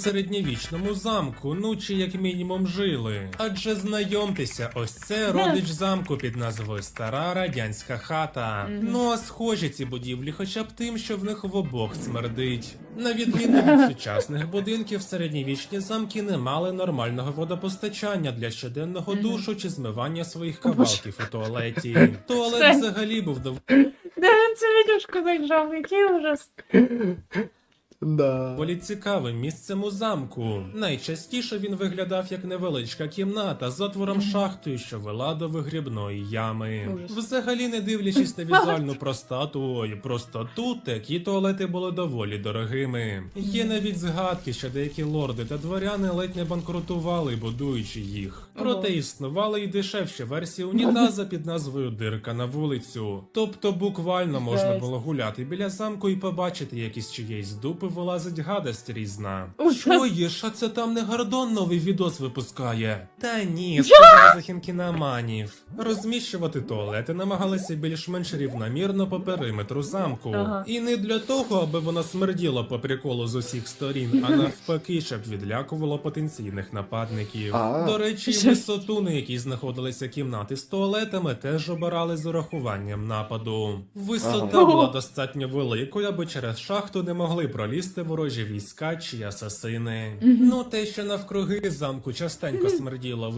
середньовічному замку, ну чи як мінімум жили. Адже знайомтеся, ось це родич замку під назвою Стара Радянська хата. Ну а схожі ці будівлі, хоча б тим, що в них в обох смердить. На відміну від сучасних будинків, середньовічні замки не мали нормального водопостачання для щоденного душу чи змивання своїх кавалків у туалеті. Туалет взагалі був доволі Де він цю відюшку зайшов? Який ужас. Да. Доволі цікавим місцем у замку. Найчастіше він виглядав як невеличка кімната з отвором шахтою, що вела до вигрібної ями. Ужас. Взагалі, не дивлячись на візуальну простату, ой, простоту, такі туалети були доволі дорогими. Є навіть згадки, що деякі лорди та дворяни ледь не банкрутували, будуючи їх. Проте існували й дешевші версії унітаза під назвою Дирка на вулицю. Тобто буквально можна було гуляти біля замку і побачити, як із чиєїсь дупи вилазить гадость різна. Ужас. Що є, що це там не Гордон новий відос випускає? Та ні, сказали за кіноманів. Розміщувати туалети намагалися більш-менш рівномірно по периметру замку. Ага. І не для того, аби воно смерділо по приколу з усіх сторін, а навпаки, щоб відлякувало потенційних нападників. А. До речі, висоту, на якій знаходилися кімнати з туалетами, теж обирали з урахуванням нападу. Висота Ага. була достатньо великою, аби через шахту не могли пролізти ворожі війська чи асасини. Ну те, що навкруги замку частенько смерділо